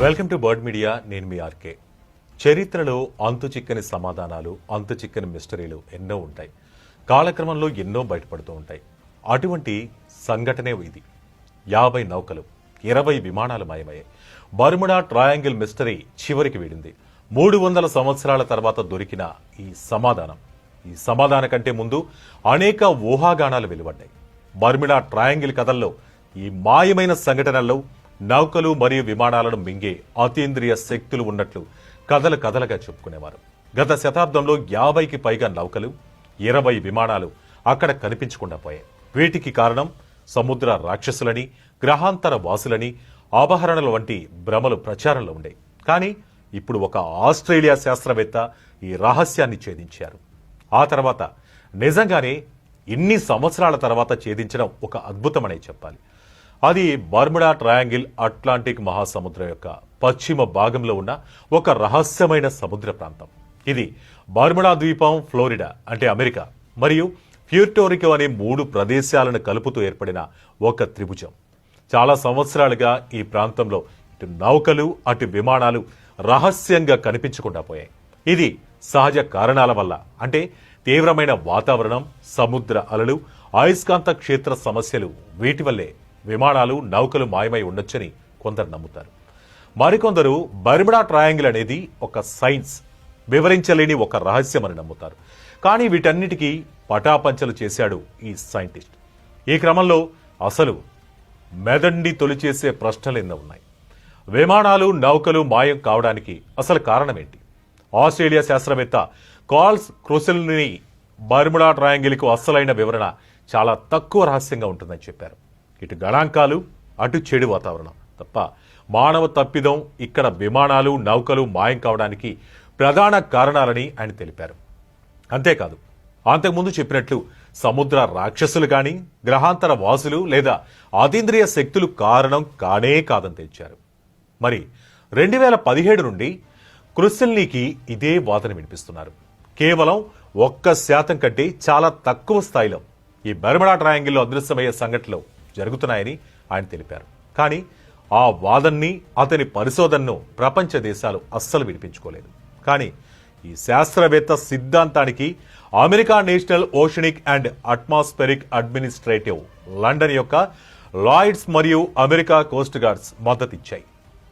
Welcome to bird media నేను మీ RK. చరిత్రలో అంతు చిక్కని సమాధానాలు అంతు చిక్కని మిస్టరీలు ఎన్నో ఉంటాయి. కాలక్రమంలో ఎన్నో బయటపడుతూ ఉంటాయి. అటువంటి సంఘటనే ఇది. యాభై నౌకలు ఇరవై విమానాలు మాయమయ్యాయి. బర్ముడా ట్రయాంగిల్ మిస్టరీ చివరికి వీడింది. మూడు వందల సంవత్సరాల తర్వాత దొరికిన ఈ సమాధానం. ఈ సమాధానం కంటే ముందు అనేక ఊహాగానాలు వెలువడ్డాయి. బర్మిడా ట్రయాంగిల్ కథల్లో ఈ మాయమైన సంఘటనల్లో నౌకలు మరియు విమానాలను మింగే అతీంద్రియ శక్తులు ఉన్నట్లు కథలు కథలుగా చెప్పుకునేవారు. గత శతాబ్దంలో యాభైకి పైగా నౌకలు ఇరవై విమానాలు అక్కడ కనిపించకుండా పోయాయి. వీటికి కారణం సముద్ర రాక్షసులని గ్రహాంతర వాసులని అపహరణల వంటి భ్రమలు ప్రచారంలో ఉండేవి. కానీ ఇప్పుడు ఒక ఆస్ట్రేలియా శాస్త్రవేత్త ఈ రహస్యాన్ని ఛేదించారు. ఆ తర్వాత నిజంగానే ఇన్ని సంవత్సరాల తర్వాత ఛేదించడం ఒక అద్భుతమనే చెప్పాలి. అది బర్ముడా ట్రయాంగిల్ అట్లాంటిక్ మహాసముద్రం యొక్క పశ్చిమ భాగంలో ఉన్న ఒక రహస్యమైన సముద్ర ప్రాంతం. ఇది బర్ముడా ద్వీపం ఫ్లోరిడా అంటే అమెరికా మరియు ప్యూర్టోరికో అనే మూడు ప్రదేశాలను కలుపుతూ ఏర్పడిన ఒక త్రిభుజం. చాలా సంవత్సరాలుగా ఈ ప్రాంతంలో ఇటు నౌకలు అటు విమానాలు రహస్యంగా కనిపించకుండా పోయాయి. ఇది సహజ కారణాల వల్ల అంటే తీవ్రమైన వాతావరణం సముద్ర అలలు అయస్కాంత క్షేత్ర సమస్యలు వీటి వల్లే విమానాలు నౌకలు మాయమై ఉండొచ్చని కొందరు నమ్ముతారు. మరికొందరు బర్మిడా ట్రయాంగిల్ అనేది ఒక సైన్స్ వివరించలేని ఒక రహస్యం అని నమ్ముతారు. కానీ వీటన్నిటికీ పటాపంచలు చేశాడు ఈ సైంటిస్ట్. ఈ క్రమంలో అసలు మెదండి తొలిచేసే ప్రశ్నలు ఎన్నో ఉన్నాయి. విమానాలు నౌకలు మాయం కావడానికి అసలు కారణమేంటి? ఆస్ట్రేలియా శాస్త్రవేత్త కాల్స్ క్రొసెల్ని బర్ముడా ట్రయాంగిల్కు అస్సలైన వివరణ చాలా తక్కువ రహస్యంగా ఉంటుందని చెప్పారు. ఇటు గణాంకాలు అటు చెడు వాతావరణం. తప్ప మానవ తప్పిదం ఇక్కడ విమానాలు నౌకలు మాయం కావడానికి ప్రధాన కారణాలని ఆయన తెలిపారు. అంతేకాదు అంతకుముందు చెప్పినట్లు సముద్ర రాక్షసులు కానీ గ్రహాంతర వాసులు లేదా అతీంద్రియ శక్తులు కారణం కానే కాదని తెచ్చారు మరి రెండు వేల పదిహేడు నుండి క్రుసెల్నీకి ఇదే వాదన వినిపిస్తున్నారు. కేవలం ఒక్క శాతం కంటే చాలా తక్కువ స్థాయిలో ఈ బర్మడా ట్రయాంగిల్లో అదృశ్యమయ్యే సంఘటనలో జరుగుతున్నాయని ఆయన తెలిపారు. కానీ ఆ వాదన్ని అతని పరిశోధనను ప్రపంచ దేశాలు అస్సలు వినిపించుకోలేదు. కానీ ఈ శాస్త్రవేత్త సిద్ధాంతానికి America national oceanic and atmospheric administrative London యొక్క లాయిడ్స్ మరియు అమెరికా కోస్ట్ గార్డ్స్ మద్దతిచ్చాయి.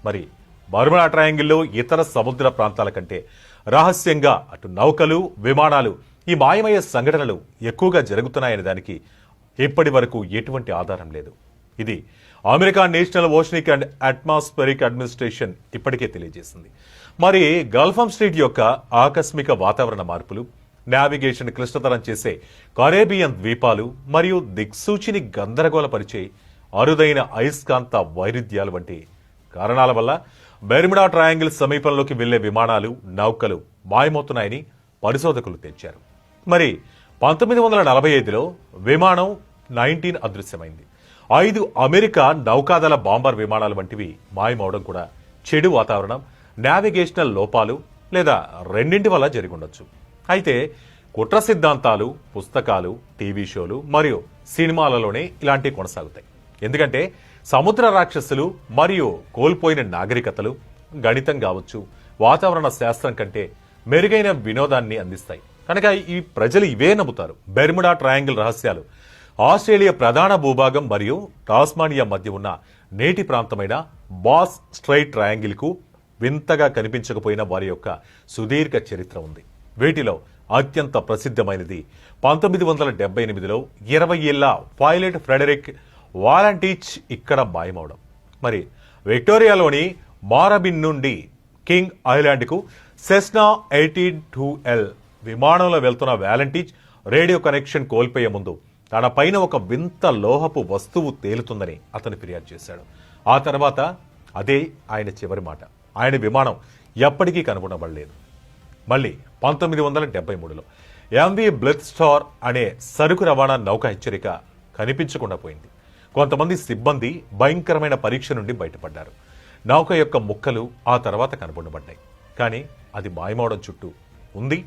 మరి బర్మనా ట్రయాంగిల్లో ఇతర సముద్ర ప్రాంతాల కంటే రహస్యంగా అటు నౌకలు విమానాలు ఈ మాయమయ్యే సంఘటనలు ఎక్కువగా జరుగుతున్నాయనే దానికి ఇప్పటి వరకు ఎటువంటి ఆధారం లేదు. ఇది America national oceanic and atmospheric administration ఇప్పటికే తెలియజేసింది. మరి గల్ఫం స్ట్రీట్ యొక్క ఆకస్మిక వాతావరణ మార్పులు నావిగేషన్ క్లిష్టతరం చేసే కరేబియన్ ద్వీపాలు మరియు దిక్సూచిని గందరగోళపరిచే అరుదైన అయస్కాంత వైరుధ్యాలు వంటి కారణాల వల్ల బెర్మిడా ట్రయాంగిల్ సమీపంలోకి వెళ్ళే విమానాలు నౌకలు మాయమవుతున్నాయని పరిశోధకులు తెచ్చారు. మరి పంతొమ్మిది వందల నలభై ఐదులో విమానం నైన్టీన్ అదృశ్యమైంది. ఐదు అమెరికా నౌకాదళ బాంబర్ విమానాలు వంటివి మాయమవడం కూడా చెడు వాతావరణం నావిగేషనల్ లోపాలు లేదా రెండింటి వల్ల జరిగుండొచ్చు అయితే కుట్ర సిద్ధాంతాలు పుస్తకాలు టీవీ షోలు మరియు సినిమాలలోనే ఇలాంటివి కొనసాగుతాయి. ఎందుకంటే సముద్ర రాక్షసులు మరియు కోల్పోయిన నాగరికతలు గణితం కావచ్చు వాతావరణ శాస్త్రం కంటే మెరుగైన వినోదాన్ని అందిస్తాయి. కనుక ఈ ప్రజలు ఇవే నమ్ముతారు. బెర్ముడా ట్రయాంగిల్ రహస్యాలు. ఆస్ట్రేలియా ప్రధాన భూభాగం మరియు టాస్మానియా మధ్య ఉన్న నేటి ప్రాంతమైన బాస్ స్ట్రైట్ ట్రయాంగిల్కు వింతగా కనిపించకపోయిన వారి యొక్క సుదీర్ఘ చరిత్ర ఉంది. వీటిలో అత్యంత ప్రసిద్ధమైనది పంతొమ్మిది వందల డెబ్బై ఎనిమిదిలో ఇరవై ఏళ్ళ పైలట్ ఫ్రెడరిక్ వాలంటీచ్ ఇక్కడ మాయమవడం. మరి విక్టోరియాలోని మారబిన్ నుండి కింగ్ ఐలాండ్కు సెస్నా ఎయిటీన్ టూ ఎల్ విమానంలో వెళ్తున్న వ్యాలంటీచ్ రేడియో కనెక్షన్ కోల్పోయే ముందు తన పైన ఒక వింత లోహపు వస్తువు తేలుతుందని అతను ఫిర్యాదు చేశాడు. ఆ తర్వాత అదే ఆయన చివరి మాట. ఆయన విమానం ఎప్పటికీ కనుగొనబడలేదు. మళ్ళీ పంతొమ్మిది వందల డెబ్బై మూడులో ఎంవి బ్లెత్ స్టార్ అనే సరుకు రవాణా నౌక హెచ్చరిక కనిపించకుండా పోయింది. కొంతమంది సిబ్బంది భయంకరమైన పరీక్ష నుండి బయటపడ్డారు. నౌక యొక్క ముక్కలు ఆ తర్వాత కనుగొనబడ్డాయి. కానీ అది మాయమవడం చుట్టూ ఉంది.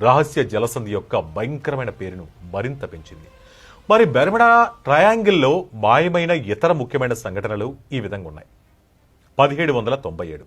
రహస్య జలసంధి యొక్క భయంకరమైన పేరును మరింత పెంచింది. మరి బెర్మిడా ట్రయాంగిల్లో మాయమైన ఇతర ముఖ్యమైన సంఘటనలు ఈ విధంగా ఉన్నాయి. పదిహేడు వందల తొంభై ఏడు.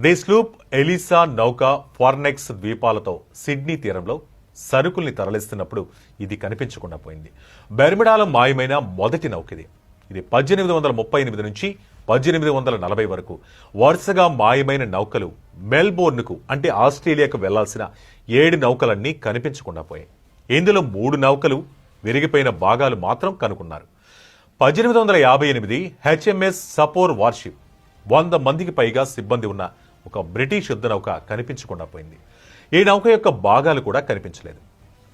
ది స్లూప్ ఎలిసా నౌక ఫార్నెక్స్ ద్వీపాలతో సిడ్నీ తీరంలో సరుకుల్ని తరలిస్తున్నప్పుడు ఇది కనిపించకుండా పోయింది. బెర్మిడాలో మాయమైన మొదటి నౌక ఇది. ఇది పద్దెనిమిది వందల ముప్పై ఎనిమిది నుంచి పద్దెనిమిది వందల నలభై వరకు వరుసగా మాయమైన నౌకలు మెల్బోర్న్కు అంటే ఆస్ట్రేలియాకు వెళ్ళాల్సిన ఏడు నౌకలన్నీ కనిపించకుండా పోయాయి. ఇందులో మూడు నౌకలు విరిగిపోయిన భాగాలు మాత్రం కనుక్కున్నారు. పద్దెనిమిది వందల యాభై ఎనిమిది హెచ్ఎంఎస్ సపోర్ వార్షిప్ వంద మందికి పైగా సిబ్బంది ఉన్న ఒక బ్రిటిష్ యుద్ధ నౌక కనిపించకుండా పోయింది. ఈ నౌక యొక్క భాగాలు కూడా కనిపించలేదు.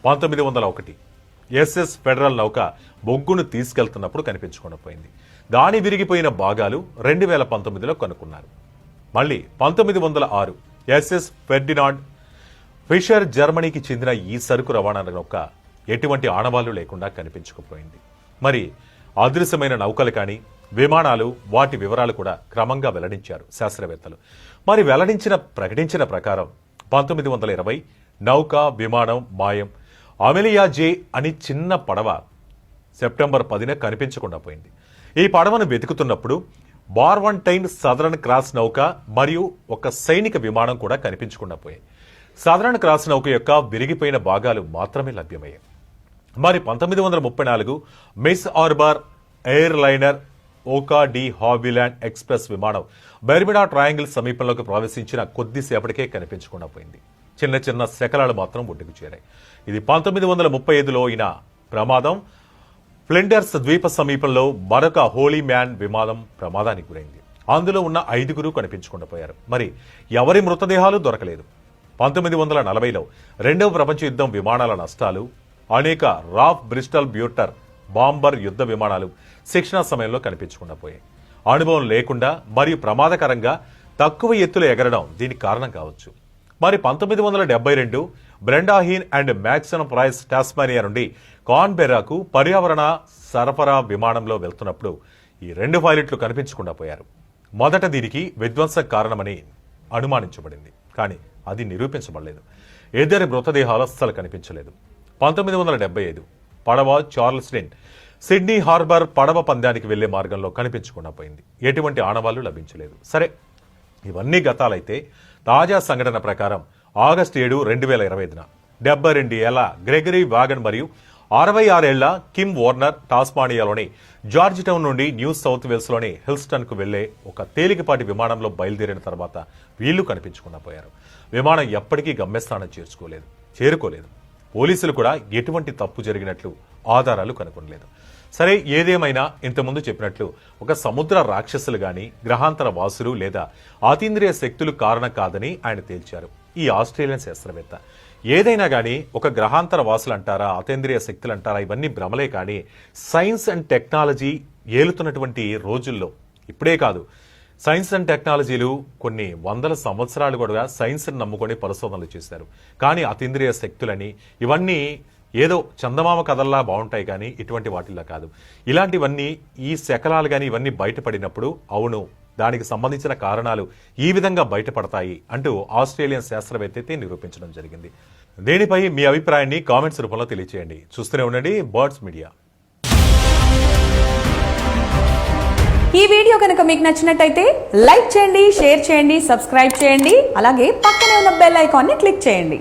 పంతొమ్మిది వందల ఒకటి ఎస్ఎస్ ఫెడరల్ నౌక బొగ్గును తీసుకెళ్తున్నప్పుడు కనిపించకుండా పోయింది. దాని విరిగిపోయిన భాగాలు రెండు వేల పంతొమ్మిదిలో కనుక్కున్నారు. మళ్ళీ పంతొమ్మిది వందల ఆరు ఎస్ఎస్ ఫెర్డినాండ్ ఫిషర్ జర్మనీకి చెందిన ఈ సరుకు రవాణా నౌక ఎటువంటి ఆనవాళ్ళు లేకుండా కనిపించకపోయింది. మరి అదృశ్యమైన నౌకలు కానీ విమానాలు వాటి వివరాలు కూడా క్రమంగా వెల్లడించారు శాస్త్రవేత్తలు. మరి వెల్లడించిన ప్రకటించిన ప్రకారం పంతొమ్మిది వందల ఇరవై నౌక విమానం మాయం అమెలియా జే అని చిన్న పడవ సెప్టెంబర్ పదిన కనిపించకుండా పోయింది. ఈ పడవను వెతుకుతున్నప్పుడు బార్వంటైన్ సదరన్ క్రాస్ నౌక మరియు ఒక సైనిక విమానం కూడా కనిపించకుండా పోయాయి. సదరన్ క్రాస్ నౌక యొక్క విరిగిపోయిన భాగాలు మాత్రమే లభ్యమయ్యాయి. మరి పంతొమ్మిది వందల ముప్పై నాలుగు మిస్ ఆర్బార్ ఎయిర్ లైనర్ ఓకా డి హాబీలాండ్ ఎక్స్ప్రెస్ విమానం బెర్మిడా ట్రయాంగిల్ సమీపంలోకి ప్రవేశించిన కొద్దిసేపటికే కనిపించకుండా పోయింది. చిన్న చిన్న శకలాలు మాత్రం ఒడ్డుకు చేరాయి. ఇది పంతొమ్మిది వందల ముప్పై ఐదులో అయిన ప్రమాదం. ఫ్లెండర్స్ ద్వీప సమీపంలో మరొక హోలీ మ్యాన్ విమానం ప్రమాదానికి గురైంది. అందులో ఉన్న ఐదుగురు కనిపించకుండా పోయారు మరి ఎవరి మృతదేహాలు దొరకలేదు. పంతొమ్మిది వందల నలభైలో రెండవ ప్రపంచ యుద్ధం విమానాల నష్టాలు అనేక రాఫ్ బ్రిస్టల్ బ్యూటర్ బాంబర్ యుద్ధ విమానాలు శిక్షణ సమయంలో కనిపించకుండా పోయాయి అనుభవం లేకుండా మరియు ప్రమాదకరంగా తక్కువ ఎత్తులో ఎగరడం దీనికి కారణం కావచ్చు. మరి పంతొమ్మిది వందల డెబ్బై రెండు Brenda Hean and Max Price Tasmania నుండి కాన్బెర్రాకు పర్యావరణ సరఫరా విమానంలో వెళ్తున్నప్పుడు ఈ రెండు పైలట్లు కనిపించకుండా పోయారు. మొదట దీనికి విధ్వంస కారణమని అనుమానించబడింది కానీ అది నిరూపించబడలేదు. ఇద్దరి మృతదేహాలు అస్సలు కనిపించలేదు. పంతొమ్మిది వందల డెబ్బై ఐదు పడవ చార్ల్స్ డెన్ సిడ్నీ హార్బర్ పడవ పందానికి వెళ్ళే మార్గంలో కనిపించకుండా పోయింది. ఎటువంటి ఆనవాళ్ళు లభించలేదు. సరే ఇవన్నీ గతాలైతే తాజా సంఘటన ప్రకారం ఆగస్టు ఏడు రెండు వేల ఇరవై ఐదున. డెబ్బై రెండు ఏళ్ళ గ్రెగరీ వాగన్ మరియు అరవై ఆరేళ్ళ కిమ్ వార్నర్ టాస్మానియాలోని జార్జ్ టౌన్ నుండి న్యూ సౌత్ వేల్స్లోని హిల్స్టన్కు వెళ్ళే ఒక తేలికపాటి విమానంలో బయలుదేరిన తర్వాత వీళ్ళు కనిపించకుండా పోయారు. విమానం ఎప్పటికీ గమ్యస్థానం చేర్చుకోలేదు చేరుకోలేదు. పోలీసులు కూడా ఎటువంటి తప్పు జరిగినట్లు ఆధారాలు కనుగొనలేదు. సరే ఏదేమైనా ఇంతకుముందు చెప్పినట్లు ఒక సముద్ర రాక్షసులు గాని గ్రహాంతర వాసులు లేదా అతీంద్రియ శక్తులు కారణం కాదని ఆయన తేల్చారు. ఈ ఆస్ట్రేలియన్ శాస్త్రవేత్త. ఏదైనా కానీ ఒక గ్రహాంతర వాసులు అంటారా అతీంద్రియ శక్తులు అంటారా ఇవన్నీ భ్రమలే కానీ సైన్స్ అండ్ టెక్నాలజీ ఏలుతున్నటువంటి రోజుల్లో ఇప్పుడే కాదు సైన్స్ అండ్ టెక్నాలజీలు కొన్ని వందల సంవత్సరాలు కూడా సైన్స్ని నమ్ముకొని పరిశోధనలు చేశారు. కానీ అతీంద్రియ శక్తులని ఇవన్నీ ఏదో చందమామ కథల్లా బాగుంటాయి కానీ ఇటువంటి వాటిల్లో కాదు. ఇలాంటివన్నీ ఈ శకలాలు కానీ ఇవన్నీ బయటపడినప్పుడు అవును దానికి సంబంధించిన కారణాలు ఈ విధంగా బయటపడతాయి అంటూ ఆస్ట్రేలియన్ శాస్త్రవేత్త అయితే నిరూపించడం జరిగింది. దీనిపై మీ అభిప్రాయాన్ని కామెంట్స్ రూపంలో తెలియచేయండి. చూస్తూనే ఉండండి బర్డ్స్ మీడియా. ఈ వీడియో కనుక మీకు నచ్చినట్టయితే లైక్ చేయండి షేర్ చేయండి సబ్స్క్రైబ్ చేయండి. అలాగే పక్కనే ఉన్న బెల్ ఐకాన్ని క్లిక్ చేయండి.